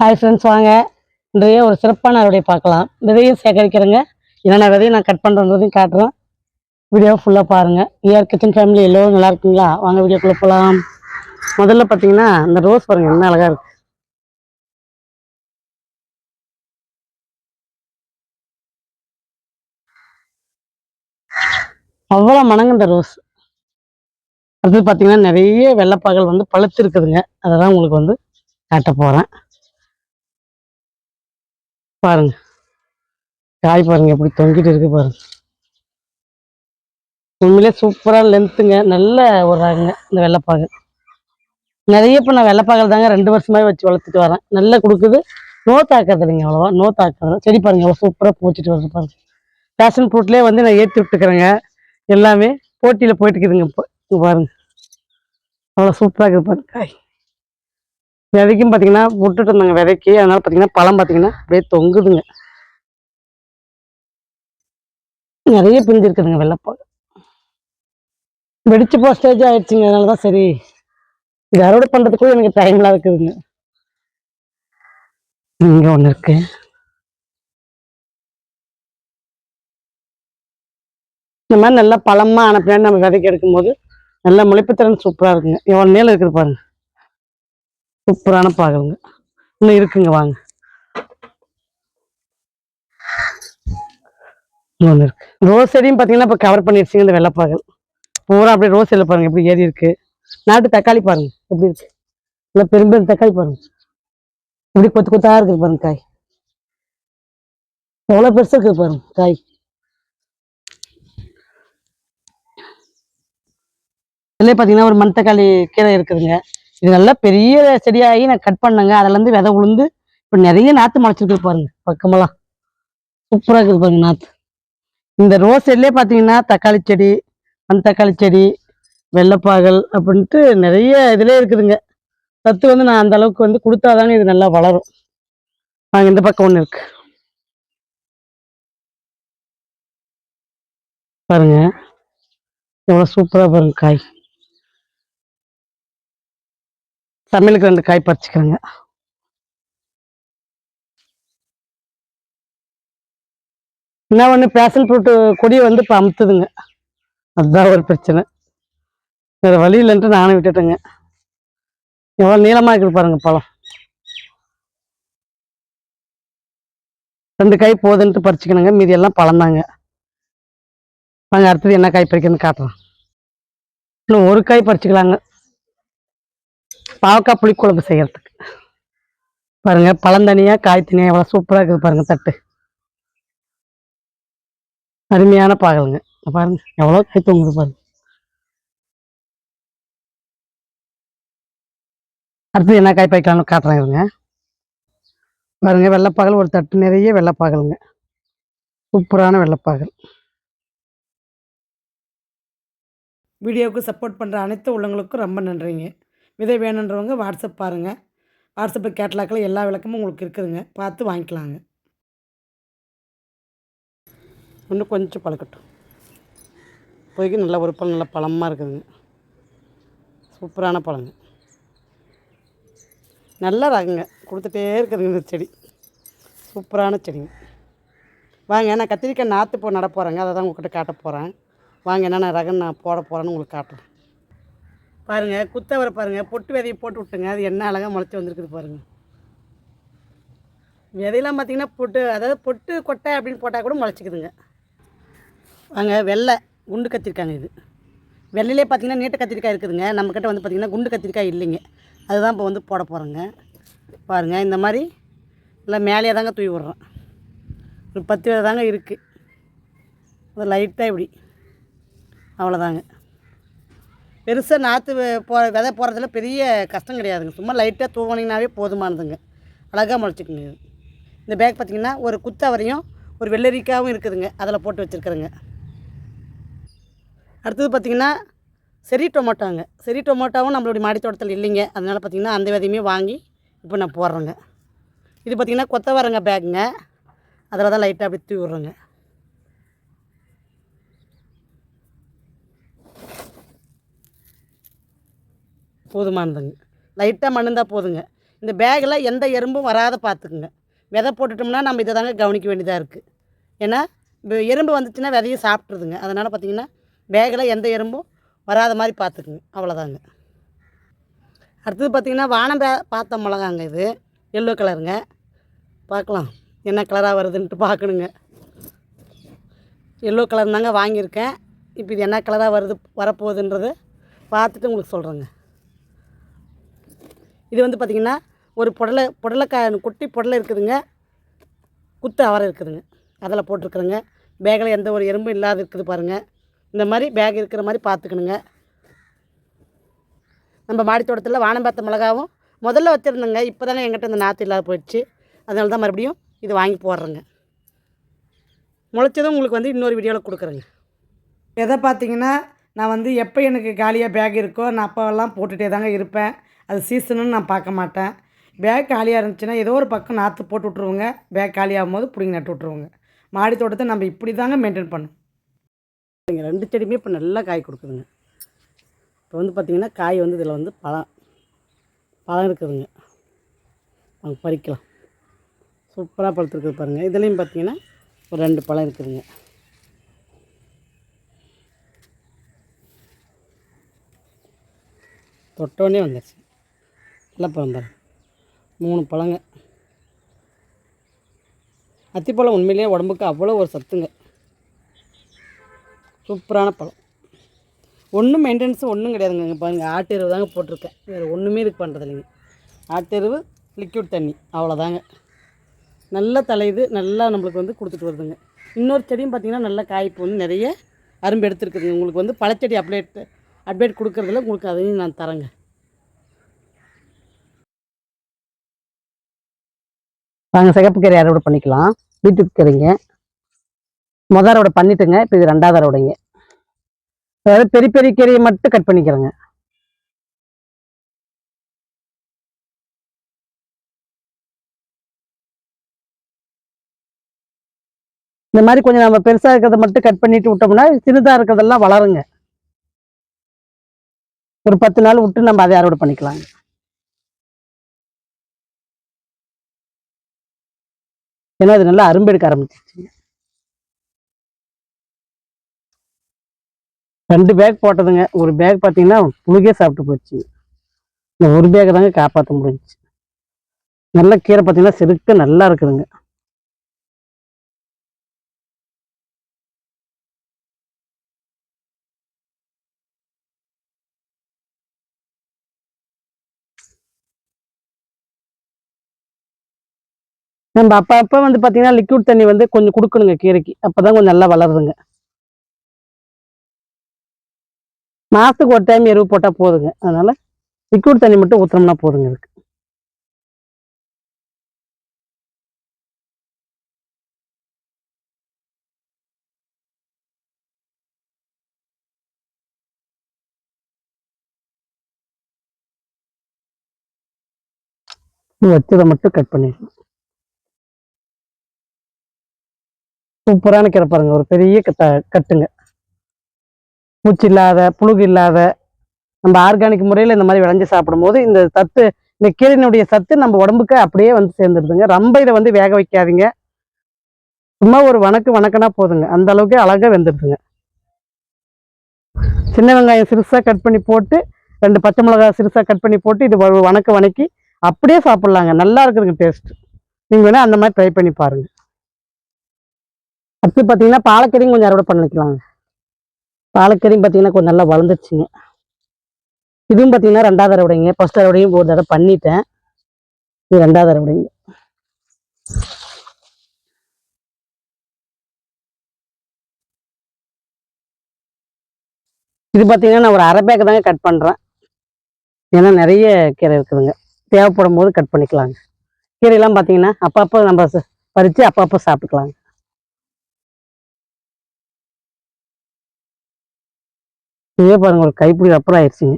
Hi friends வாங்க. இன்றைய ஒரு சிறப்பான அறுவடை பார்க்கலாம். விதையும் சேகரிக்கிறேங்க. என்னென்ன விதையும் நான் கட் பண்ணுறதையும் காட்டுறேன். வீடியோ ஃபுல்லாக பாருங்கள் ஏஆர் கிச்சன் ஃபேமிலி எல்லோரும் நல்லா இருக்குங்களா? வாங்க வீடியோக்குள்ளே போகலாம் முதல்ல பார்த்தீங்கன்னா இந்த ரோஸ் பாருங்கள் என்ன அழகாக இருக்கு. அவ்வளோ மணங்க இந்த ரோஸ் அடுத்தது பார்த்தீங்கன்னா நிறைய வெள்ளைப்பாகல் வந்து பழுத்து இருக்குதுங்க அதை தான் உங்களுக்கு வந்து காட்ட போகிறேன் பாருங்க. காய் பாருங்க எப்படி தொங்கிட்டு இருக்கு பாருங்க. உண்மையிலே சூப்பராக லென்த்துங்க நல்ல ஒரு ரகங்க இந்த வெள்ளைப்பாகு. நிறைய இப்போ நான் வெள்ளைப்பாகல் தாங்க ரெண்டு வருஷமாவே வச்சு வளர்த்துட்டு வரேன். நல்லா கொடுக்குது. நோ தாக்காது இல்லைங்க அவ்வளோவா. நோ தாக்காது. செடி பாருங்க அவ்வளோ சூப்பராக பூச்சிட்டு வருது பாருங்க. பேஷன் ஃப்ரூட்லேயே வந்து நான் ஏற்றி விட்டுக்கிறேங்க. எல்லாமே போட்டியில் போயிட்டுக்குதுங்க இப்போ. பாருங்க. அவ்வளோ சூப்பராக இருக்குது பாருங்க. காய் விதைக்கும் பார்த்தீங்கன்னா விட்டுட்டு இருந்தாங்க விதைக்கு. அதனால பார்த்தீங்கன்னா பழம் பார்த்தீங்கன்னா அப்படியே தொங்குதுங்க. நிறைய பிஞ்சு இருக்குதுங்க வெடிச்சு போ ஸ்டேஜ் ஆயிடுச்சுங்க. அதனால தான் சரி. இது அறுவடை பண்ணுறதுக்குள்ள எனக்கு டைம்லாம் இருக்குதுங்க. இங்கே ஒன்று இருக்கு. இந்த மாதிரி நல்லா பழமா ஆன பின்னாடி நம்ம விதைக்கு எடுக்கும்போது நல்லா முளைப்புத்திறன் சூப்பராக இருக்குங்க. எவ்வளோ மேலே இருக்குது பாருங்க. சூப்பரான பாகலுங்க. இன்னும் இருக்குங்க வாங்க. ஒன்று இருக்கு. ரோஸ் செடியும் பார்த்தீங்கன்னா இப்போ கவர் பண்ணிடுச்சிங்க இந்த வெள்ளைப்பாகல். பூரா அப்படியே ரோஸ் செடியில் பாருங்க எப்படி ஏறி இருக்கு. நாட்டு தக்காளி பாருங்க எப்படி இருக்கு. இல்லை பெரும்பெரும் தக்காளி பாருங்க. இப்படி கொத்து கொத்தா இருக்குது பாருங்க காய். எவ்வளோ பெருசாக இருக்குது பாருங்க காய். இதுலேயே பார்த்தீங்கன்னா ஒரு மண் தக்காளி கீரை இருக்குதுங்க. இது நல்லா பெரிய செடியாகி நான் கட் பண்ணேங்க. அதுலேருந்து விதை உளுந்து இப்போ நிறைய நாற்று முளைச்சிருக்கு பாருங்க பக்கமெல்லாம். சூப்பராக இருக்குது பாருங்க நாற்று இந்த ரோஸ் செடிலே பார்த்தீங்கன்னா தக்காளி செடி மண் தக்காளி செடி வெள்ளைப்பாகல் அப்படின்ட்டு நிறைய இதுலேயே இருக்குதுங்க. சத்து வந்து நான் அந்த அளவுக்கு வந்து கொடுத்தாதானே இது நல்லா வளரும். நாங்கள் இந்த பக்கம் ஒன்று இருக்கு. பாருங்க. எவ்வளோ சூப்பராக பாருங்க காய். தமிழுக்கு ரெண்டு காய் பறிச்சுக்கிறேங்க. என்ன ஒன்று பேஷன் ஃப்ரூட்டு கொடியை வந்து இப்போ அமுத்துதுங்க. அதுதான் ஒரு பிரச்சனை. வேறு வழி இல்லைன்ட்டு நானும் விட்டுட்டேங்க. எவ்வளோ நீளமாக இருக்குது பாருங்க பழம். ரெண்டு காய் போதுன்ட்டு பறிச்சுக்கணுங்க. மீதி எல்லாம் பழம்தாங்க நாங்கள் அடுத்தது என்ன காய் பறிக்கணும்னு காட்டுறோம் இன்னும் ஒரு காய் பறிச்சுக்கலாங்க. பாவக்காய் புளிக்குழம்பு செய்கிறதுக்கு பாருங்க பழந்தனியா காய் தனியா எவ்வளோ சூப்பராக இருக்குது பாருங்க தட்டு. அருமையான பாகலுங்க. பாருங்கள் பாருங்க எவ்வளோ காய் தூங்குது பாருங்க. அடுத்து என்ன காய் பாய்க்கலாம்னு காட்டுறேன் இருங்க. பாருங்க வெள்ளைப்பாகல் ஒரு தட்டு நிறைய வெள்ளைப்பாகலுங்க. சூப்பரான வெள்ளைப்பாகல். வீடியோவுக்கு சப்போர்ட் பண்ணுற அனைத்து உள்ளவங்களுக்கும் ரொம்ப நன்றிங்க. விதை வேணுன்றவங்க வாட்ஸ்அப் பாருங்கள் வாட்ஸ்அப்பில் கேட்லாக்கில் எல்லா விளக்கமும் உங்களுக்கு இருக்குதுங்க. பார்த்து வாங்கிக்கலாங்க. இன்னும் கொஞ்சம் பழக்கட்டும். இப்போதைக்கு நல்ல ஒரு பழம் நல்ல பழமாக இருக்குதுங்க. சூப்பரான பழங்க. நல்லா ரகங்க கொடுத்துட்டே இருக்குதுங்க இந்த செடி. சூப்பரான செடிங்க. வாங்க நான் கத்திரிக்காய் நாற்று இப்போ நட போகிறேங்க அதை தான் உங்கள்கிட்ட காட்ட போகிறேன் வாங்க என்னென்ன ரகம் நான் போட போகிறேன்னு உங்களுக்கு காட்டுறேன். பாருங்கள் குத்தவரை பாருங்கள் பொட்டு விதையை போட்டு விட்டுங்க அது என்ன அழகாக முளைச்சி வந்திருக்குது பாருங்கள் விதையெல்லாம் பார்த்தீங்கன்னா பொட்டு அதாவது பொட்டு கொட்டை அப்படின்னு போட்டால் கூட முளைச்சிக்குதுங்க. வாங்க வெள்ளை குண்டு கத்திரிக்காங்க இது. வெள்ளையிலே பார்த்தீங்கன்னா நீட்ட கத்திரிக்காய் இருக்குதுங்க. நம்மக்கிட்ட வந்து பார்த்திங்கன்னா குண்டு கத்திரிக்காய் இல்லைங்க. அதுதான் இப்போ வந்து போட போகிறோங்க பாருங்கள் இந்த மாதிரி இல்லை மேலேயே தாங்க தூவி விட்றேன் ஒரு பத்து விதை தாங்க இருக்குது அது லைட்டாக இப்படி. அவ்வளோதாங்க பெருசாக நாற்று போ விதை போடுறதுல பெரிய கஷ்டம் கிடையாதுங்க. சும்மா லைட்டாக தூவனிங்கனாவே போதுமானதுங்க. அழகாக முளைச்சிக்குங்க இது. இந்த பேக் பார்த்திங்கன்னா ஒரு குத்தவரையும் ஒரு வெள்ளரிக்காவும் இருக்குதுங்க. அதில் போட்டு வச்சுருக்குறேங்க. அடுத்தது பார்த்திங்கன்னா செரி டொமேட்டோங்க. செரி டொமேட்டோவும் நம்மளுடைய மாடி தோட்டத்தில் இல்லைங்க. அதனால் பார்த்திங்கன்னா அந்த விதையுமே வாங்கி இப்போ நான் போடுறேங்க. இது பார்த்திங்கன்னா கொத்தவரங்க பேக்குங்க அதில் தான் லைட்டாக அப்படி தூவி போதுமானதுங்க. லைட்டாக மண்ணுந்தால் போதுங்க. இந்த பேக்கில் எந்த எறும்பும் வராத பார்த்துக்குங்க விதை போட்டுட்டோம்னா நம்ம இதை தாங்க கவனிக்க வேண்டியதாக இருக்குது ஏன்னா இப்போ எறும்பு வந்துச்சுன்னா விதையை சாப்பிட்ருதுங்க அதனால் பார்த்தீங்கன்னா பேக்கில் எந்த எறும்பும் வராத மாதிரி பார்த்துக்குங்க அவ்வளோதாங்க அடுத்தது பார்த்திங்கன்னா வானம் பார்த்த மிளகாங்க இது. எல்லோ கலருங்க பார்க்கலாம் என்ன கலராக வருதுன்ட்டு பார்க்கணுங்க எல்லோ கலர் தாங்க வாங்கியிருக்கேன். இப்போ இது என்ன கலராக வருது வரப்போகுதுன்றது பார்த்துட்டு உங்களுக்கு சொல்கிறேங்க இது வந்து பார்த்திங்கன்னா ஒரு புடலை புடலைக்காய் குட்டி புடலை இருக்குதுங்க. குத்து அவரை இருக்குதுங்க. அதில் போட்டிருக்குறேங்க. பேக்கில் எந்த ஒரு எறும்பும் இல்லாத இருக்குது பாருங்கள் இந்த மாதிரி பேக் இருக்கிற மாதிரி பார்த்துக்கணுங்க நம்ம மாடித்தோட்டத்தில் வானம்பாத்த மிளகாவும் முதல்ல வச்சுருந்தேங்க. இப்போ தானே எங்கிட்ட இந்த நாற்று இல்லாத போயிடுச்சு. அதனால தான் மறுபடியும் இது வாங்கி போடுறேங்க. முளைச்சதும் உங்களுக்கு வந்து இன்னொரு வீடியோவில் கொடுக்குறேங்க. எதை பார்த்தீங்கன்னா நான் வந்து எப்போ எனக்கு காலியாக பேக் இருக்கோ நான் அப்போவெல்லாம் போட்டுகிட்டே தாங்க இருப்பேன். அது சீசனுன்னு நான் பார்க்க மாட்டேன். பேக் காலியாக இருந்துச்சுன்னா ஏதோ ஒரு பக்கம் நாற்று போட்டு விட்ருவோங்க பேக் காலியாகும் போது பிடிங்கி நட்டு விட்ருவோங்க மாடி தோட்டத்தை நம்ம இப்படி தாங்க மெயின்டைன் பண்ணும். நீங்கள் ரெண்டு செடியுமே இப்போ நல்லா காய் கொடுக்குதுங்க. இப்போ வந்து பார்த்திங்கன்னா காய் வந்து இதில் வந்து பழம் பழம் இருக்குதுங்க. நாங்கள் பறிக்கலாம். சூப்பராக பழுத்துருக்குது பாருங்கள் இதுலேயும் பார்த்தீங்கன்னா ஒரு ரெண்டு பழம் இருக்குதுங்க. தொட்டோடனே வந்துடுச்சு நல்ல பழம் பாருங்க மூணு பழங்க. அத்திப்பழம் உண்மையிலேயே உடம்புக்கு அவ்வளோ ஒரு சத்துங்க. சூப்பரான பழம். ஒன்றும் மெயின்டெனன்ஸும் ஒன்றும் கிடையாதுங்க. இங்கே பாருங்கள் ஆட்டு எருவு தாங்க போட்டிருக்கேன். வேறு ஒன்றுமே இதுக்கு பண்ணுறது இல்லைங்க. ஆட்டு எருவு லிக்விட் தண்ணி அவ்வளோதாங்க. நல்லா தலையுது நல்லா நம்மளுக்கு வந்து கொடுத்துட்டு வருதுங்க. இன்னொரு செடியும் பார்த்தீங்கன்னா நல்லா காய்ப்பு வந்து நிறைய அரும்பு எடுத்துருக்குதுங்க. உங்களுக்கு வந்து பழச்செடி அப்டேட் அப்டேட் கொடுக்குறதுல உங்களுக்கு அதையும் நான் தரேங்க. நாங்கள் சிகப்பு கீரை அறுவடை பண்ணிக்கலாம். பீட்ரூட் கீரைங்க. முதல் அறுவடை பண்ணிட்டுங்க இப்போ இது ரெண்டாவது அறுவடைங்க. அதாவது பெரிய பெரிய கீரையை மட்டும் கட் பண்ணிக்கிறேங்க. இந்த மாதிரி கொஞ்சம் நம்ம பெருசாக இருக்கிறத மட்டும் கட் பண்ணிட்டு விட்டோம்னா சின்னதாக இருக்கிறதெல்லாம் வளருங்க. ஒரு பத்து நாள் விட்டு நம்ம அதை அறுவடை பண்ணிக்கலாங்க. ஏன்னா அது நல்லா அரும்பு எடுக்க ஆரம்பிச்சிருச்சுங்க. ரெண்டு பேக் போட்டதுங்க. ஒரு பேக் பார்த்தீங்கன்னா புழுகே சாப்பிட்டு போயிடுச்சு இந்த ஒரு பேக்கை தாங்க காப்பாற்ற முடிஞ்சிச்சு. நல்ல கீரை பார்த்தீங்கன்னா செருக்க நல்லா இருக்குதுங்க. நம்ம அப்போ அப்போ வந்து பார்த்தீங்கன்னா லிக்விட் தண்ணி வந்து கொஞ்சம் கொடுக்கணுங்க கீரைக்கு. அப்போ தான் கொஞ்சம் நல்லா வளருதுங்க. மாதத்துக்கு ஒரு டைம் எருவு போட்டால் போதுங்க. அதனால் லிக்விட் தண்ணி மட்டும் ஊற்றினோம்னா போதுங்க இதுக்கு. வச்சதை மட்டும் கட் பண்ணிடணும் சூப்பரான கீரை பாருங்க ஒரு பெரிய கத்த கட்டுங்க. பூச்சி இல்லாத புழுகு இல்லாத நம்ம ஆர்கானிக் முறையில் இந்த மாதிரி விளைஞ்சு சாப்பிடும்போது இந்த சத்து இந்த கீரையினுடைய சத்து நம்ம உடம்புக்கு அப்படியே வந்து சேர்ந்துருதுங்க. ரொம்ப இதை வந்து வேக வைக்காதீங்க. சும்மா ஒரு வணக்கு வணக்கனா போதுங்க. அந்த அளவுக்கு அழகாக வெந்துடுதுங்க சின்ன வெங்காயம் சிறுசாக கட் பண்ணி போட்டு ரெண்டு பச்சை மிளகாய் சிறுசாக கட் பண்ணி போட்டு இது ஒரு வணக்கு வணக்கி அப்படியே சாப்பிட்லாங்க. நல்லா இருக்குதுங்க டேஸ்ட் நீங்கள் வேணால் அந்த மாதிரி ட்ரை பண்ணி பாருங்கள் அடுத்து பார்த்தீங்கன்னா பாலக்கறியும் கொஞ்சம் அறுவடை பண்ணிக்கலாங்க பாலக்கறியும் பார்த்தீங்கன்னா கொஞ்சம் நல்லா வளர்ந்துருச்சுங்க. இதுவும் பார்த்தீங்கன்னா ரெண்டாவது அறுவடைங்க. ஃபஸ்ட் அறுவடையும் ஒரு தடவை பண்ணிட்டேன். இது ரெண்டாவது அறுவடைங்க. இது பார்த்தீங்கன்னா நான் ஒரு அரை பேக்கு தாங்க கட் பண்ணுறேன் ஏன்னா நிறைய கீரை இருக்குதுங்க. தேவைப்படும் போது கட் பண்ணிக்கலாங்க. கீரையெல்லாம் பார்த்தீங்கன்னா அப்பப்போ நம்ம பறித்து அப்பப்போ சாப்பிட்டுக்கலாங்க. இதே பாருங்க ஒரு கைப்பிடி அப்புறம் ஆயிடுச்சுங்க.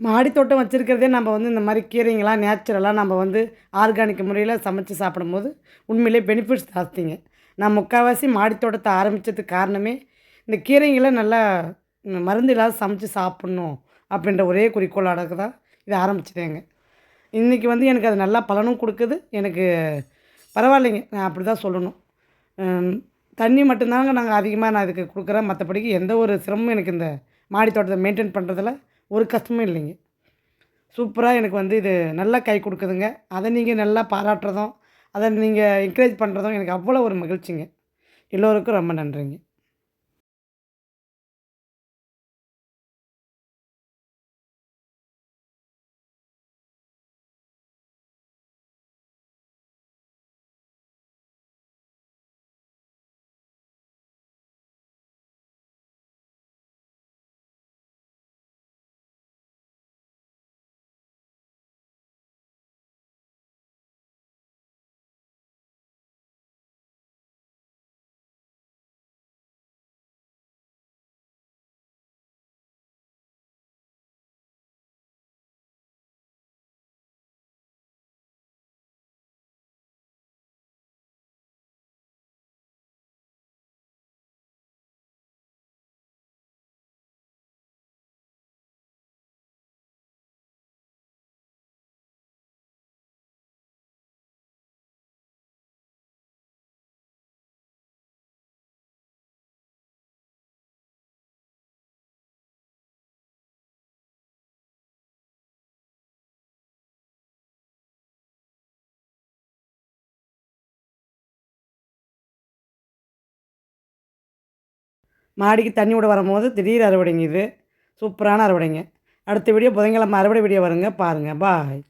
மாடி தோட்டம் வச்சுருக்கிறதே நம்ம வந்து இந்த மாதிரி கீரைங்களாம் நேச்சுரலாக நம்ம வந்து ஆர்கானிக் முறையில் சமைச்சு சாப்பிடும்போது உண்மையிலே பெனிஃபிட்ஸ் ஜாஸ்திங்க. நான் முக்கால்வாசி மாடி தோட்டத்தை ஆரம்பித்ததுக்கு காரணமே இந்த கீரைங்களை நல்லா மருந்து இல்லாத சமைச்சு சாப்பிட்ணும் அப்படின்ற ஒரே குறிக்கோளோட தான் இதை ஆரம்பிச்சிட்டேங்க. இன்றைக்கி வந்து எனக்கு அது நல்லா பலனும் கொடுக்குது. எனக்கு பரவாயில்லைங்க நான் அப்படி தான் சொல்லணும் தண்ணி மட்டும்தாங்க நாங்கள் அதிகமாக நான் இதுக்கு கொடுக்குறேன். மற்றபடிக்கு எந்த ஒரு சிரமமும் எனக்கு இந்த மாடி தோட்டத்தை மெயின்டைன் பண்ணுறதுல ஒரு கஷ்டமும் இல்லைங்க. சூப்பராக எனக்கு வந்து இது நல்லா கை கொடுக்குதுங்க. அதை நீங்கள் நல்லா பாராட்டுறதும் அதை நீங்கள் என்கரேஜ் பண்ணுறதும் எனக்கு அவ்வளோ ஒரு மகிழ்ச்சிங்க. எல்லோருக்கும் ரொம்ப நன்றிங்க. மாடிக்கு தண்ணி விட வரும்போது திடீர் அறுவடைங்க இது. சூப்பரான அறுவடைங்க. அடுத்த வீடியோ புதன்கிழமை அறுவடை வீடியோ வருங்க. பாருங்கள் பாய்.